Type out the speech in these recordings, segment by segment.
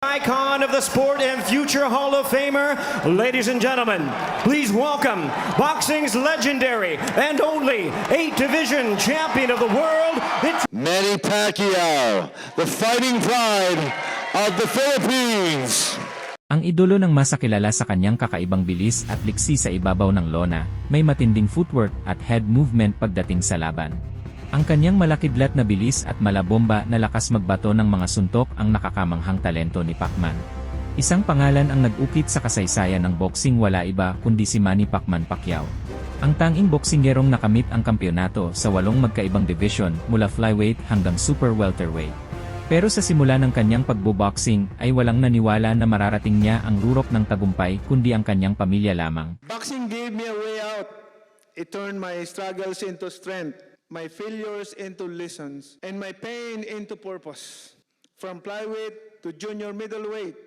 Icon of the sport and future Hall of Famer, ladies and gentlemen, please welcome boxing's legendary and only eight division champion of the world. It's Manny Pacquiao, the fighting pride of the Philippines. Ang idolo ng masakilala sa kanyang kakaibang bilis at liksi sa ibabaw ng lona, may matinding footwork at head movement pagdating sa laban. Ang kanyang malakidlat na bilis at malabomba na lakas magbato ng mga suntok ang nakakamanghang talento ni Pacman. Isang pangalan ang nag-ukit sa kasaysayan ng boxing wala iba kundi si Manny Pacman Pacquiao. Ang tanging boksingerong nakamit ang kampyonato sa walong magkaibang division mula flyweight hanggang super welterweight. Pero sa simula ng kanyang pagboboxing ay walang naniwala na mararating niya ang rurok ng tagumpay kundi ang kanyang pamilya lamang. Boxing gave me a way out. It turned my struggles into strength, my failures into lessons, and my pain into purpose. From flyweight to junior middleweight,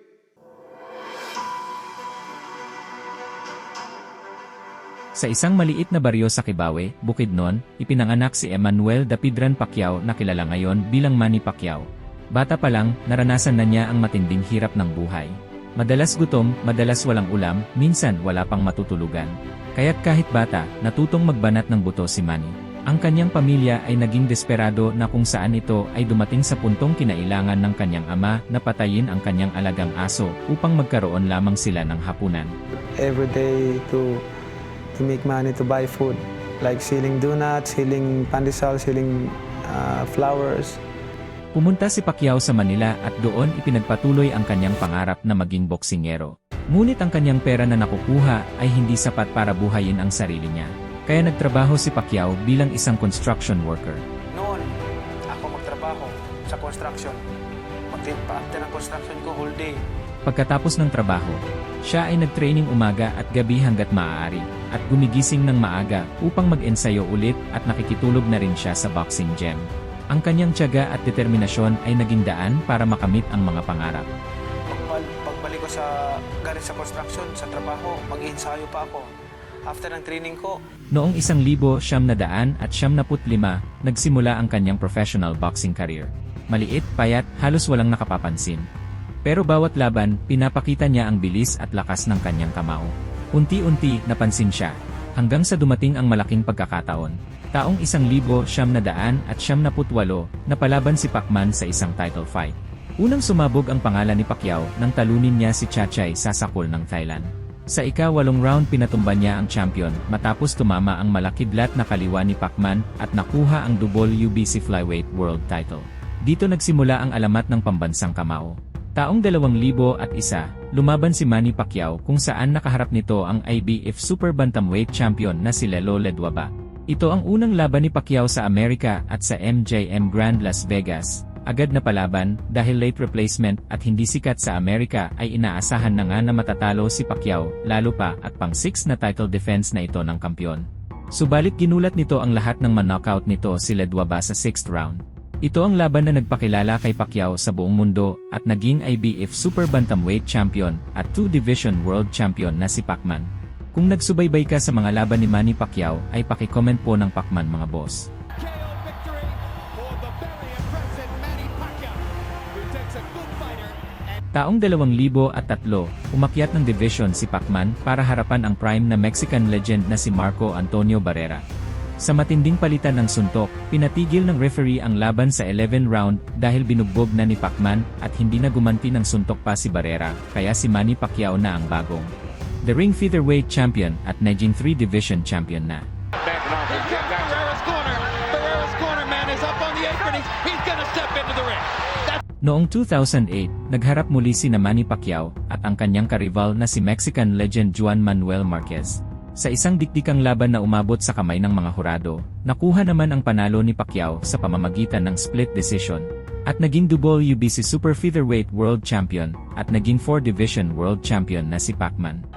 Sa isang maliit na baryo sa Kibawe, Bukidnon, ipinanganak si Emmanuel Dapidran Pacquiao na kilala ngayon bilang Manny Pacquiao. Bata pa lang, naranasan na niya ang matinding hirap ng buhay. Madalas gutom, madalas walang ulam, minsan wala pang matutulugan. Kaya't kahit bata, natutong magbanat ng buto si Manny. Ang kanyang pamilya ay naging desperado na kung saan ito ay dumating sa puntong kinailangan ng kanyang ama na patayin ang kanyang alagang aso upang magkaroon lamang sila ng hapunan. every day to to make money to buy food, like selling donuts, selling pandesal, selling uh, flowers. Pumunta si Pacquiao sa Manila at doon ipinagpatuloy ang kanyang pangarap na maging boksingero. Ngunit ang kanyang pera na nakukuha ay hindi sapat para buhayin ang sarili niya. Kaya nagtrabaho si Pacquiao bilang isang construction worker. Noon, ako magtrabaho sa construction. Mag-paafter ng construction ko whole day. Pagkatapos ng trabaho, siya ay nagtraining umaga at gabi hanggat maaari, at gumigising ng maaga upang mag-ensayo ulit at nakikitulog na rin siya sa boxing gym. Ang kanyang tiyaga at determinasyon ay naging daan para makamit ang mga pangarap. Pagbal, pagbalik ko sa galing sa construction, sa trabaho, mag-iinsayo pa ako. After ng training ko, Noong isang libo siyam na daan at siyam naput lima, nagsimula ang kanyang professional boxing career. Maliit, payat, halos walang nakapapansin. Pero bawat laban, pinapakita niya ang bilis at lakas ng kanyang kamao. Unti-unti, napansin siya, hanggang sa dumating ang malaking pagkakataon. Taong isang libo siyam na daan at siyam naput walo, napalaban si Pacman sa isang title fight. Unang sumabog ang pangalan ni Pacquiao nang talunin niya si Chachay sa sakol ng Thailand. Sa ika-walong round pinatumba niya ang champion matapos tumama ang malakidlat na kaliwa ni Pacman at nakuha ang WBC Flyweight World Title. Dito nagsimula ang alamat ng pambansang kamao. Taong 2001, lumaban si Manny Pacquiao kung saan nakaharap nito ang IBF Super Bantamweight Champion na si Lelo Ledwaba. Ito ang unang laban ni Pacquiao sa Amerika at sa MJM Grand Las Vegas. Agad na palaban dahil late replacement at hindi sikat sa Amerika ay inaasahan na nga na matatalo si Pacquiao lalo pa at pang 6 na title defense na ito ng kampyon. Subalit ginulat nito ang lahat ng man-knockout nito si Ledwaba sa 6th round. Ito ang laban na nagpakilala kay Pacquiao sa buong mundo at naging IBF Super Bantamweight Champion at 2 Division World Champion na si Pacman. Kung nagsubaybay ka sa mga laban ni Manny Pacquiao ay pakicomment po ng Pacman mga boss. Taong 2003, umakyat ng division si Pacman para harapan ang prime na Mexican legend na si Marco Antonio Barrera. Sa matinding palitan ng suntok, pinatigil ng referee ang laban sa 11 round dahil binugbog na ni Pacman at hindi na gumanti ng suntok pa si Barrera, kaya si Manny Pacquiao na ang bagong. The ring featherweight champion at naging 3 division champion na. Noong 2008, nagharap muli si Manny Pacquiao at ang kanyang karival na si Mexican legend Juan Manuel Marquez. Sa isang dikdikang laban na umabot sa kamay ng mga hurado, nakuha naman ang panalo ni Pacquiao sa pamamagitan ng split decision at naging WBC Super Featherweight World Champion at naging 4 Division World Champion na si Pacman.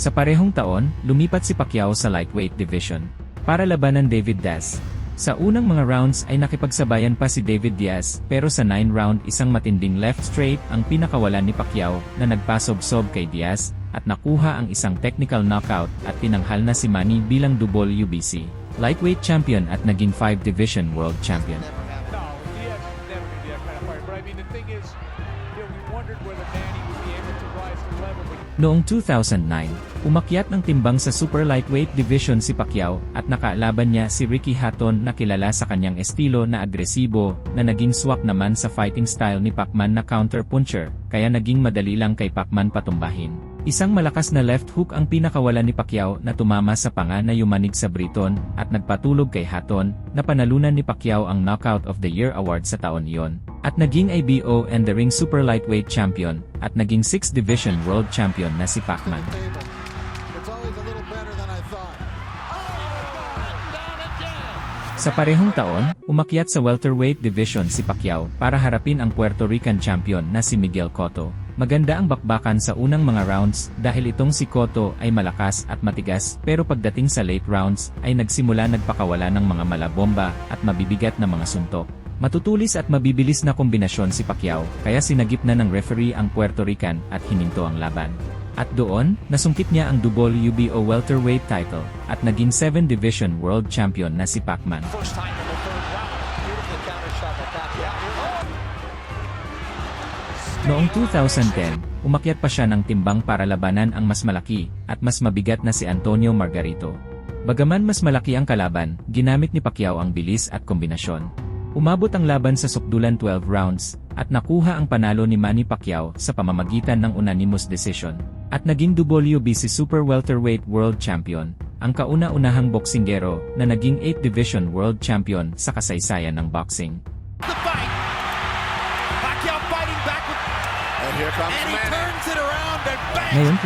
Sa parehong taon, lumipat si Pacquiao sa lightweight division para labanan David Diaz. Sa unang mga rounds ay nakipagsabayan pa si David Diaz pero sa 9 round isang matinding left straight ang pinakawalan ni Pacquiao na nagpasob-sob kay Diaz at nakuha ang isang technical knockout at tinanghal na si Manny bilang WBC lightweight champion at naging 5 division world champion. Noong 2009, umakyat ng timbang sa super lightweight division si Pacquiao at nakaalaban niya si Ricky Hatton na kilala sa kanyang estilo na agresibo na naging swak naman sa fighting style ni Pacman na counter-puncher kaya naging madali lang kay Pacman patumbahin. Isang malakas na left hook ang pinakawalan ni Pacquiao na tumama sa panga na yumanig sa Briton at nagpatulog kay Hatton na panalunan ni Pacquiao ang Knockout of the Year award sa taon iyon at naging ABO and the ring super lightweight champion at naging 6th division world champion na si Pacman. Sa parehong taon, umakyat sa welterweight division si Pacquiao para harapin ang Puerto Rican champion na si Miguel Cotto. Maganda ang bakbakan sa unang mga rounds dahil itong si Cotto ay malakas at matigas pero pagdating sa late rounds ay nagsimula nagpakawala ng mga malabomba at mabibigat na mga suntok. Matutulis at mabibilis na kombinasyon si Pacquiao kaya sinagip na ng referee ang Puerto Rican at hininto ang laban. At doon, nasungkit niya ang WBO welterweight title at naging 7 division world champion na si Pacman. Pacquiao. Noong 2010, umakyat pa siya ng timbang para labanan ang mas malaki at mas mabigat na si Antonio Margarito. Bagaman mas malaki ang kalaban, ginamit ni Pacquiao ang bilis at kombinasyon. Umabot ang laban sa sukdulan 12 rounds at nakuha ang panalo ni Manny Pacquiao sa pamamagitan ng unanimous decision at naging WBC Super Welterweight World Champion, ang kauna-unahang boksingero na naging 8th Division World Champion sa kasaysayan ng boxing. The fight. Pacquiao fighting back with, And here comes and he Manny. turns it around and bang. Ngayon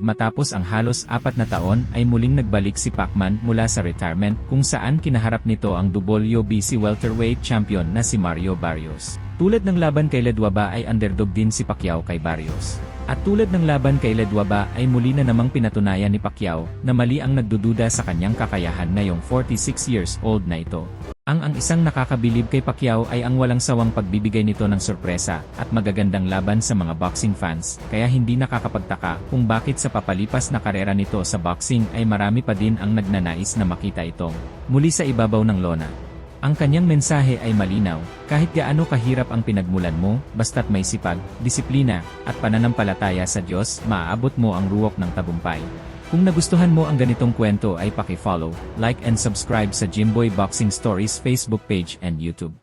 2025 matapos ang halos apat na taon ay muling nagbalik si Pacman mula sa retirement kung saan kinaharap nito ang WBC welterweight champion na si Mario Barrios. Tulad ng laban kay Ledwaba ay underdog din si Pacquiao kay Barrios. At tulad ng laban kay Ledwaba ay muli na namang pinatunayan ni Pacquiao na mali ang nagdududa sa kanyang kakayahan ngayong 46 years old na ito. Ang ang isang nakakabilib kay Pacquiao ay ang walang sawang pagbibigay nito ng sorpresa at magagandang laban sa mga boxing fans, kaya hindi nakakapagtaka kung bakit sa papalipas na karera nito sa boxing ay marami pa din ang nagnanais na makita itong muli sa ibabaw ng lona. Ang kanyang mensahe ay malinaw, kahit gaano kahirap ang pinagmulan mo, basta't may sipag, disiplina, at pananampalataya sa Diyos, maaabot mo ang ruwok ng tabumpay. Kung nagustuhan mo ang ganitong kwento ay paki-follow, like and subscribe sa Jimboy Boxing Stories Facebook page and YouTube.